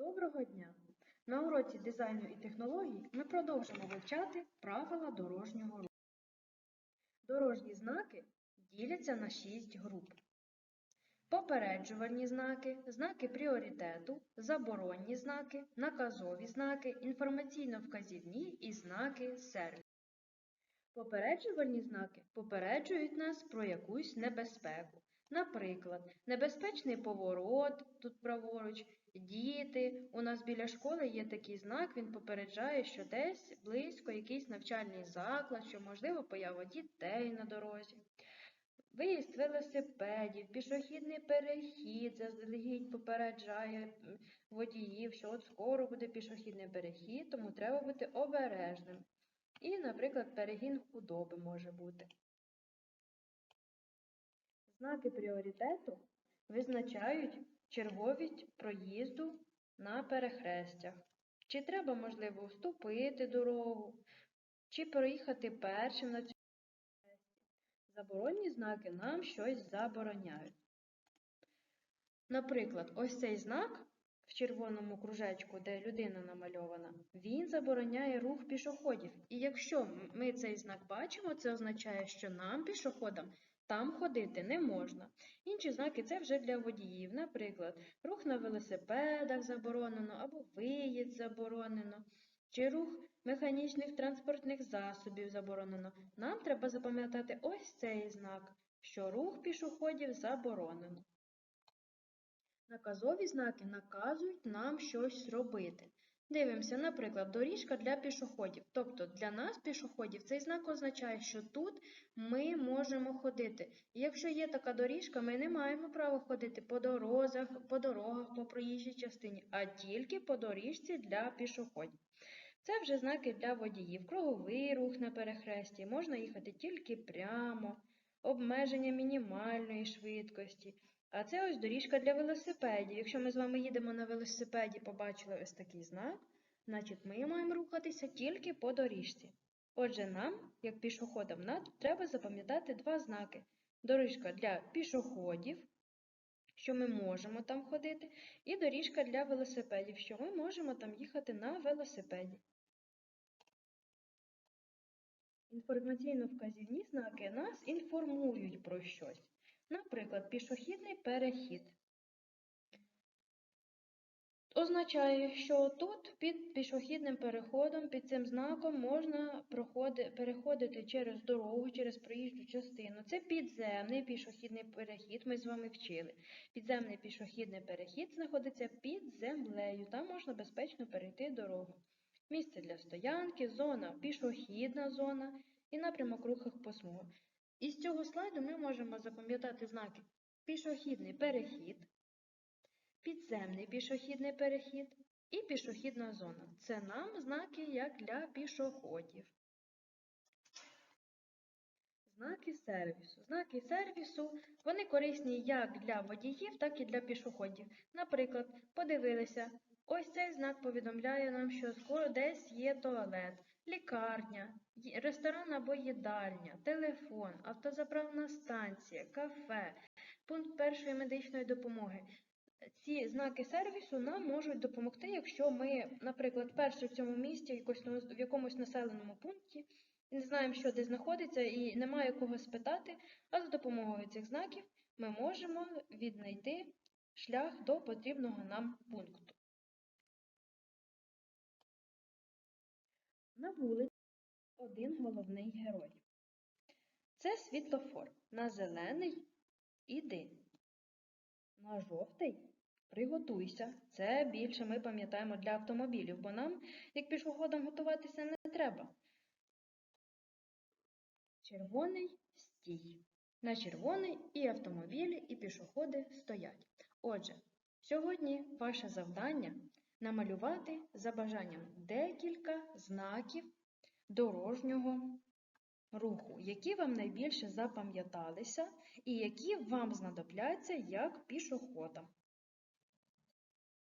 Доброго дня! На уроці дизайну і технологій ми продовжимо вивчати правила дорожнього руху. Дорожні знаки діляться на шість груп. Попереджувальні знаки, знаки пріоритету, заборонні знаки, наказові знаки, інформаційно-вказівні і знаки сервісу. Попереджувальні знаки попереджують нас про якусь небезпеку. Наприклад, небезпечний поворот, тут праворуч, діти. У нас біля школи є такий знак, він попереджає, що десь близько якийсь навчальний заклад, що можливо поява дітей на дорозі. Виїзд велосипедів, пішохідний перехід заздалегідь попереджає водіїв, що от скоро буде пішохідний перехід, тому треба бути обережним. І, наприклад, перегін худоби може бути. Знаки пріоритету визначають черговість проїзду на перехрестях. Чи треба, можливо, уступити дорогу, чи проїхати першим на цьому перехресті. Заборонні знаки нам щось забороняють. Наприклад, ось цей знак в червоному кружечку, де людина намальована, він забороняє рух пішоходів. І якщо ми цей знак бачимо, це означає, що нам, пішоходам, там ходити не можна. Інші знаки це вже для водіїв. Наприклад, рух на велосипедах заборонено або виїзд заборонено, чи рух механічних транспортних засобів заборонено. Нам треба запам'ятати ось цей знак, що рух пішоходів заборонено. Наказові знаки наказують нам щось робити. Дивимося, наприклад, доріжка для пішоходів. Тобто для нас, пішоходів, цей знак означає, що тут ми можемо ходити. І якщо є така доріжка, ми не маємо права ходити по дорозах, по дорогах, по проїжджій частині, а тільки по доріжці для пішоходів. Це вже знаки для водіїв. Круговий рух на перехресті, можна їхати тільки прямо, обмеження мінімальної швидкості. А це ось доріжка для велосипедів. Якщо ми з вами їдемо на велосипеді, побачили ось такий знак, значить ми маємо рухатися тільки по доріжці. Отже, нам, як пішоходам, нам треба запам'ятати два знаки: доріжка для пішоходів, що ми можемо там ходити, і доріжка для велосипедів, що ми можемо там їхати на велосипеді. Інформаційно-вказівні знаки нас інформують про щось. Наприклад, пішохідний перехід означає, що тут під пішохідним переходом, під цим знаком можна переходити через дорогу, через проїжджу частину. Це підземний пішохідний перехід, ми з вами вчили. Підземний пішохідний перехід знаходиться під землею, там можна безпечно перейти дорогу. Місце для стоянки, зона, пішохідна зона і напрямок рухах по. Із цього слайду ми можемо запам'ятати знаки пішохідний перехід, підземний пішохідний перехід і пішохідна зона. Це нам знаки як для пішоходів. Знаки сервісу. Знаки сервісу вони корисні як для водіїв, так і для пішоходів. Наприклад, подивилися, ось цей знак повідомляє нам, що скоро десь є туалет, лікарня, ресторан або їдальня, телефон, автозаправна станція, кафе, пункт першої медичної допомоги. Ці знаки сервісу нам можуть допомогти, якщо ми, наприклад, перше в цьому місті, в якомусь населеному пункті, не знаємо, що де знаходиться, і немає кого спитати, а за допомогою цих знаків ми можемо віднайти шлях до потрібного нам пункту. На вулиці один головний герой. Це світлофор. На зелений іди. На жовтий приготуйся. Це більше ми пам'ятаємо для автомобілів, бо нам, як пішоходам, готуватися не треба. Червоний стій. На червоний і автомобілі, і пішоходи стоять. Отже, сьогодні ваше завдання намалювати за бажанням декілька знаків дорожнього руху, які вам найбільше запам'яталися і які вам знадобляться як пішоходам.